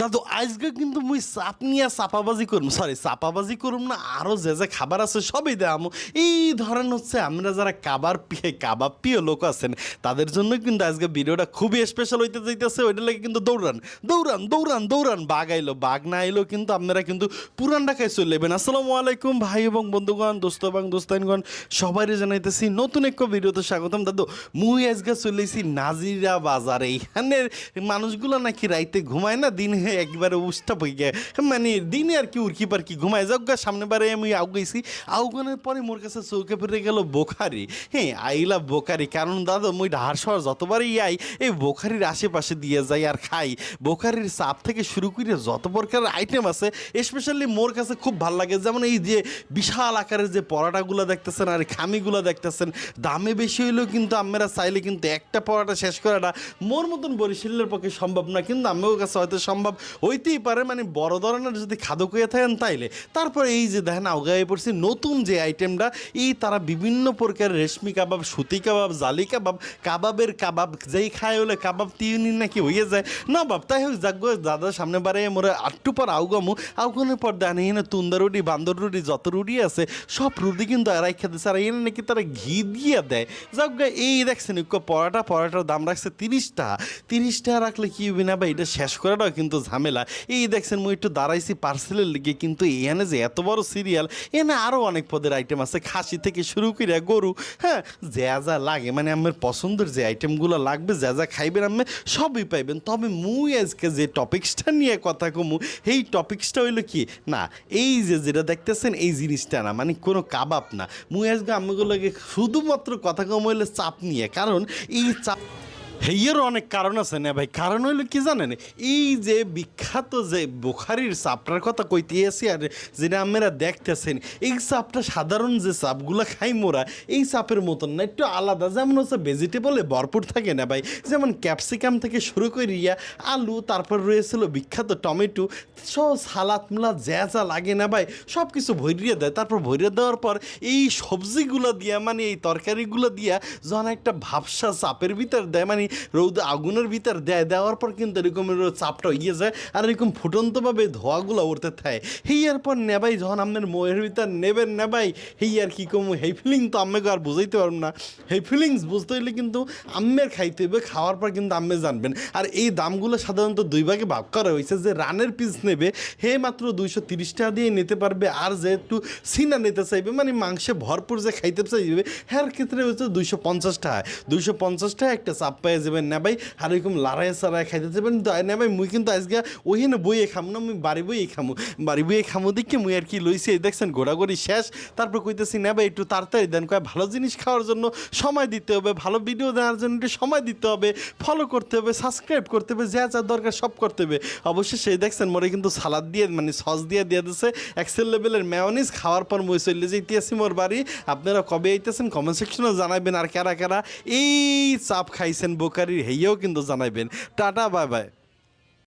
দাদু, আজকে কিন্তু মুই চাপ নিয়ে চাপাবাজি করুম। সরি চাপাবাজি করুম না আরও যে যে খাবার আছে সবই দেয়ামো এই ধরেন হচ্ছে আমরা যারা কাবার পিয়ে, কাবাব প্রিয় লোক আছেন, তাদের জন্য কিন্তু আজকে ভিডিওটা খুবই স্পেশাল হইতে যাইতেছে ওইটা লাগে কিন্তু দৌড়ান দৌড়ান দৌড়ান দৌড়ান। বাঘ আইলো, বাঘ না আইলো কিন্তু আপনারা কিন্তু পুরান ঢাকায় চলে যাবেন। আসসালামু আলাইকুম ভাই এবং বন্ধুগণ, দোস্ত এবং দোস্তাইনগণ সবারই জানাইতেছি নতুন একটা ভিডিওতে স্বাগতম। দাদু, মুই আজকে চলেছি নাজিরা বাজারে। এইখানের মানুষগুলো নাকি রাইতে ঘুমায় না, দিনে একবারে উষ্টা বই গে মানে দিনে আর কি উর্কি পারকি ঘুমায়। যাক গা, সামনে বারে আমি আউ গেছি। আউগানের পরে মোর কাছে চৌকে পড়ে গেল বোখারি। হ্যাঁ আইলা বোখারি। কারণ দাদা, মুই ঢার শহর যতবারই আই, এই বোখারির আশেপাশে দিয়ে যাই আর খাই। বোখারির চাপ থেকে শুরু করে যত প্রকার আইটেম আছে স্পেশালি মোর কাছে খুব ভালো লাগে। যেমন এই যে বিশাল আকারের যে পরোটাগুলো দেখতেছেন আর খামিগুলো দেখতেছেন, দামে বেশি হইলেও কিন্তু আমরা চাইলে কিন্তু একটা পরোটা শেষ করাটা মোর মতন বরিশালের পক্ষে সম্ভব না। কিন্তু আমিও কাছে হয়তো সম্ভব হইতেই পারে মানে বড় ধরনের যদি খাদক হয়ে থাকেন তাইলে। তারপরে এই যে দেখেন আউগায়ে পড়ছি নতুন যে আইটেমটা এই তারা বিভিন্ন প্রকারের রেশমি কাবাব সুতি কাবাব জালি কাবাব কাবাবের কাবাব যেই খায় হলে কাবাব তিউনি নাকি হয়ে যায়। না বাপ তাই হোক যাক গো, দাদা সামনে বারে মোরে আটটু পর আউগামু আউগানের পর দেন এখানে তুন্দা রুটি বান্দর রুটি যত রুটি আছে সব রুটি কিন্তু এরাই খেতেছে আর এখানে নাকি তারা ঘি দিয়ে দেয়। যাক এই দেখছেন পরোটা পরোটার দাম রাখছে তিরিশ টাকা তিরিশ টাকা রাখলে কি হবে না ভাই? এটা শেষ করাটাও কিন্তু ঝামেলা। এই দেখছেন, মুই একটু দাঁড়াইছি পার্সেলের লিগে, কিন্তু এখানে যে এত বড় সিরিয়াল এনে আরও অনেক পদের আইটেম আছে। খাসি থেকে শুরু করে গরু হ্যাঁ যা যা লাগে মানে আমার পছন্দের যে আইটেমগুলো লাগবে, যা যা খাইবেন আমি সবই পাইবেন। তবে মুই আজকে যে টপিক্সটা নিয়ে কথা কমু এই টপিক্সটা হইল কি? না, এই যে যেটা দেখতেছেন, এই জিনিসটা না মানে কোনো কাবাব না। মুই আজকে আমিগুলোকে শুধুমাত্র কথা কম হইলে চাপ নিয়ে, কারণ এই চাপ হেইয়েরও অনেক কারণ আছে না ভাই। কারণ হইল কি জানেন? এই যে বিখ্যাত যে বুখারির চাপটার কথা কইতে আছি আর যেটা আমরা দেখতেছেন, এই চাপটা সাধারণ যে চাপগুলো খাই মোরা, এই চাপের মতন না, একটু আলাদা। যেমন হচ্ছে ভেজিটেবলে ভরপুর থাকে না ভাই। যেমন ক্যাপসিকাম থেকে শুরু করিয়া আলু, তারপর রয়েছিল বিখ্যাত টমেটো সব সালাদ মুলাদ যা যা লাগে না ভাই সব কিছু ভরিয়ে দেয়। তারপর ভরিয়ে দেওয়ার পর এই সবজিগুলো দিয়া মানে এই তরকারিগুলো দিয়া যখন একটা ভাবসা চাপের ভিতর দেয় মানে রৌদ আগুনের ভিতর দেয়, দেওয়ার পর কিন্তু এরকম এর চাপটা ইয়ে যায় আর এরকম ফুটন্তভাবে ধোয়াগুলো উঠতে থাকে। হেয়ার পর নেবাই যখন আপনার মোয়ের ভিতর নেবেন নেবাই হেই আর কি কম, হেই ফিলিং তো আম্মেকে আর বুঝাইতে পারব না। হেই ফিলিংস বুঝতে হইলে কিন্তু আম্মের খাইতে হবে খাওয়ার পর কিন্তু আম্মে জানবেন। আর এই দামগুলো সাধারণত দুই ভাগে ভাগ করা হয়েছে যে রানের পিস নেবে, হে মাত্র দুইশো তিরিশ টাকা দিয়ে নিতে পারবে, আর যে একটু সিনা নিতে চাইবে মানে মাংসে ভরপুর যে খাইতে চাইবে হ্যার ক্ষেত্রে হচ্ছে দুইশো পঞ্চাশ টাকা। দুইশো পঞ্চাশ টাকা একটা চাপ পেয়ে যাবেন না ভাই, আর এরকম লাড়াই সারাই খাইতে যাবেন না ভাই, মুই কিন্তু আজকে ওইখানে বইয়ে খামু না, মুই বাড়ি বইয়ে খামু। বাড়ি বইয়ে খামু দেখে মুই আর কি লইছি, এই দেখছেন ঘোরাঘুরি শেষ। তারপর কইতেছি, না ভাই, একটু তাড়াতাড়ি দেন, কয় ভালো জিনিস খাওয়ার জন্য সময় দিতে হবে, ভালো ভিডিও দেওয়ার জন্য একটু সময় দিতে হবে ফলো করতে হবে সাবস্ক্রাইব করতে হবে, যা যা দরকার সব করতে হবে। অবশ্যই সেই দেখছেন, মরে কিন্তু সালাদ দিয়ে মানে সস দিয়ে দিয়ে দিচ্ছে এক্সেল লেভেলের ম্যাওনিজ খাওয়ার পর মই চলে যেতেছি মোর বাড়ি। আপনারা কবে আইতেছেন কমেন্ট সেকশনে জানাবেন আর কারা কারা এই চাপ খাইছেন বোকারির হেয়েও কিন্তু জানাইবেন। Tata bye bye.